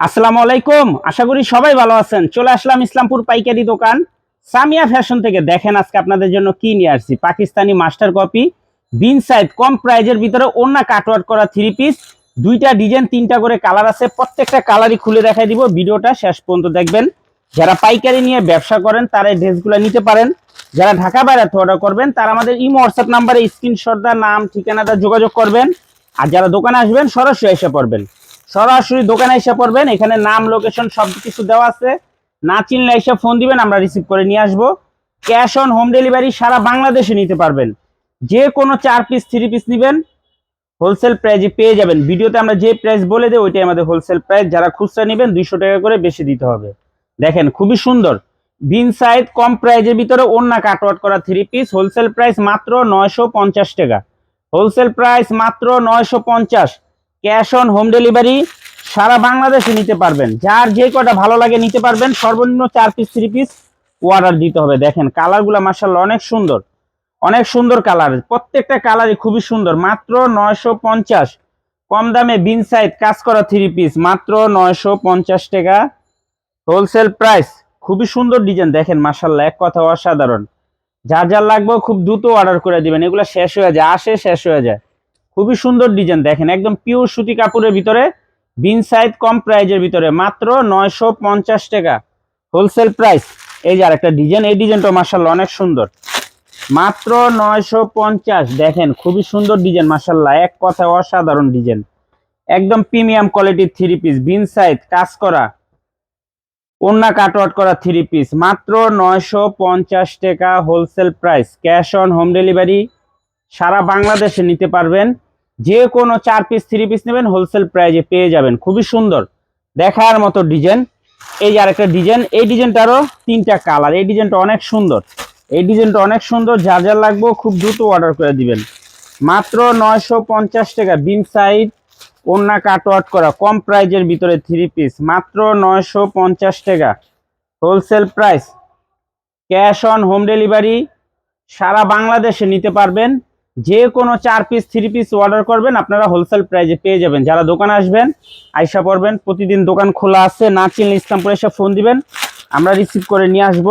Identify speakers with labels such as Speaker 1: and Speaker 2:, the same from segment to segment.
Speaker 1: আসসালামু আলাইকুম। আশা করি সবাই ভালো আছেন। চলে আসলাম ইসলামপুর পাইকারি দোকান। সামিয়া ফ্যাশন থেকে দেখেন আজকে আপনাদের জন্য কি নিয়ে আসছি। পাকিস্তানি মাস্টার কপি, বিন সাইড কম প্রাইজের ভিতরে অন্য কাটওয়ার্ক করা থ্রি পিস দুইটা ডিজাইন তিনটা করে কালার আছে। প্রত্যেকটা কালারই খুলে দেখাই দিব। ভিডিওটা শেষ পর্যন্ত দেখবেন। যারা পাইকারি নিয়ে ব্যবসা করেন, তারা এই ড্রেসগুলো নিতে পারেন। যারা ঢাকা বাইরে অর্ডার করবেন, তারা আমাদের ইমো হোয়াটসঅ্যাপ নাম্বারে স্ক্রিনশট দা নাম, ঠিকানাটা যোগাযোগ করবেন। আর যারা দোকানে আসবেন, সরাসরি এসে পড়বেন। সরাসরি দোকানে এসে পড়বেন, এখানে নাম লোকেশন সব কিছু দেওয়া আছে। না চিনলে এসে ফোন দিবেন, আমরা রিসিভ করে নিয়ে আসব। ক্যাশ অন হোম ডেলিভারি সারা বাংলাদেশে নিতে পারবেন। যে কোনো চার পিস থ্রি পিস নেবেন হোলসেল প্রাইজে পেয়ে যাবেন। ভিডিওতে আমরা যে প্রাইস বলে দেবো ওইটাই আমাদের হোলসেল প্রাইস যারা খুচরা নেবেন, দুইশো টাকা করে বেশি দিতে হবে। দেখেন, খুবই সুন্দর। বিন সাইড কম প্রাইজের ভিতরে অন্য কাটওয়ার্ট করা থ্রি পিস হোলসেল প্রাইস মাত্র নয়শো পঞ্চাশ টাকা। হোলসেল প্রাইস মাত্র নয়শো পঞ্চাশ। ক্যাশ অন হোম ডেলিভারি সারা বাংলাদেশে নিতে পারবেন। যার যে কটা ভালো লাগে নিতে পারবেন, সর্বনিম্ন চার পিস থ্রি পিস অর্ডার দিতে হবে। দেখেন কালারগুলো মার্শাল্লাহ অনেক সুন্দর। অনেক সুন্দর কালার প্রত্যেকটা কালারই খুবই সুন্দর। মাত্র নয়শো পঞ্চাশ। কম দামে বিন সাইড কাজ করা থ্রি পিস মাত্র নয়শো পঞ্চাশ টাকা। হোলসেল প্রাইস খুবই সুন্দর ডিজাইন দেখেন মার্শাল্লাহ এক কথা অসাধারণ। যার যার লাগবে খুব দ্রুত অর্ডার করে দিবেন। এগুলো শেষ হয়ে যায়, আসে শেষ হয়ে যায়। খুবই সুন্দর ডিজাইন দেখেন একদম পিওর সুতি কাপড়ের ভিতরে, বিন সাইজ কম প্রাইজের ভিতরে, মাত্র নয়শো পঞ্চাশ টাকা। হোলসেল প্রাইস এই যে আরেকটা ডিজাইন এই ডিজাইনটা মার্শাল্লাহ অনেক সুন্দর। মাত্র নয়শো পঞ্চাশ, দেখেন খুবই সুন্দর ডিজাইন মার্শাল্লাহ এক কথা অসাধারণ ডিজাইন একদম প্রিমিয়াম কোয়ালিটির থ্রি পিস বিন সাইজ, কাজ করা ওন্না কাটওয়ার্ট করা থ্রি পিস মাত্র নয়শো পঞ্চাশ টাকা wholesale price cash on home delivery সারা বাংলাদেশে নিতে পারবেন। যে কোনো চার পিস থ্রি পিস নেবেন হোলসেল প্রাইজে পেয়ে যাবেন। খুবই সুন্দর। দেখার মতো ডিজাইন এই যে আরেকটা ডিজাইন এই ডিজাইনটারও তিনটা কালার এই ডিজাইনটা অনেক সুন্দর। এই ডিজাইনটা অনেক সুন্দর। যার যার লাগবে খুব দ্রুত অর্ডার করে দিবেন। মাত্র নয়শো পঞ্চাশ টাকা বিন সাইড ওন্না কাটওয়ার্ট করা, কম প্রাইজের ভিতরে থ্রি পিস মাত্র নয়শো পঞ্চাশ টাকা। Wholesale price cash on home delivery সারা বাংলাদেশে নিতে পারবেন। যে কোনো চার পিস থ্রি পিস অর্ডার করবেন, আপনারা হোলসেল প্রাইজে পেয়ে যাবেন। যারা দোকানে আসবেন, আইসা পড়বেন, প্রতিদিন দোকান খোলা আছে, না চিনলে ইসলামপুর এসে ফোন দিবেন। আমরা রিসিভ করে নিয়ে আসব।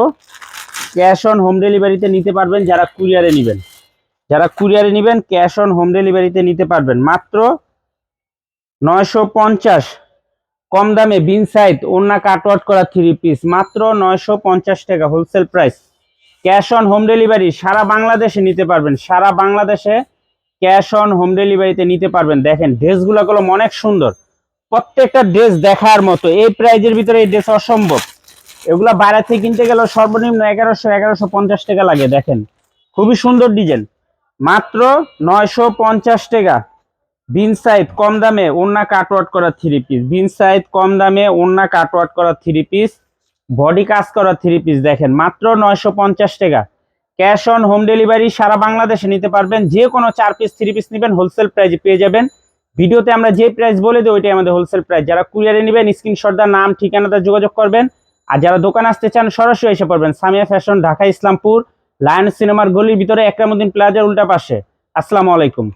Speaker 1: ক্যাশ অন হোম ডেলিভারিতে নিতে পারবেন, যারা কুরিয়ারে নেবেন। যারা কুরিয়ারে নেবেন ক্যাশ অন হোম ডেলিভারিতে নিতে পারবেন। মাত্র নয়শো পঞ্চাশ। কম দামে, বিন সাইড ওন্না কাটওয়ার্ট করা থ্রি পিস মাত্র নয়শো পঞ্চাশ টাকা wholesale price cash on home delivery সারা বাংলাদেশে নিতে পারবেন। সারা বাংলাদেশে ক্যাশ অন হোম ডেলিভারিতে নিতে পারবেন। দেখেন, ড্রেসগুলো অনেক সুন্দর। প্রত্যেকটা ড্রেস দেখার মতো। এই প্রাইজের ভিতরে এই ড্রেস অসম্ভব। এগুলো বাইরে থেকে কিনতে গেলে সর্বনিম্ন এগারোশো এগারোশো পঞ্চাশ টাকা লাগে, দেখেন। খুবই সুন্দর ডিজাইন। মাত্র নয়শো পঞ্চাশ টাকা। বিন সাইড কম দামে ওন্না কাটওয়ার্ট করা থ্রি পিস বিন সাইড কম দামে ওন্না কাটওয়ার্ট করা থ্রি পিস বডি কাজ করা থ্রি পিস দেখেন, মাত্র নয়শো পঞ্চাশ টাকা। ক্যাশ অন হোম ডেলিভারি সারা বাংলাদেশে নিতে পারবেন। যে কোনো চার পিস থ্রি পিস নেবেন হোলসেল প্রাইজে পেয়ে যাবেন। ভিডিওতে আমরা যে প্রাইস বলে দিই ওইটাই আমাদের হোলসেল প্রাইস যারা কুরিয়ারে নেবেন স্ক্রিনশট দা নাম, ঠিকানাটা যোগাযোগ করবেন। আর যারা দোকান আসতে চান, সরাসরি এসে পড়বেন। সামিয়া ফ্যাশন ঢাকা, ইসলামপুর লায়ন সিনেমার গলির ভিতরে একরামুদ্দিন প্লাজার উল্টা পাশে। আসসালামু আলাইকুম।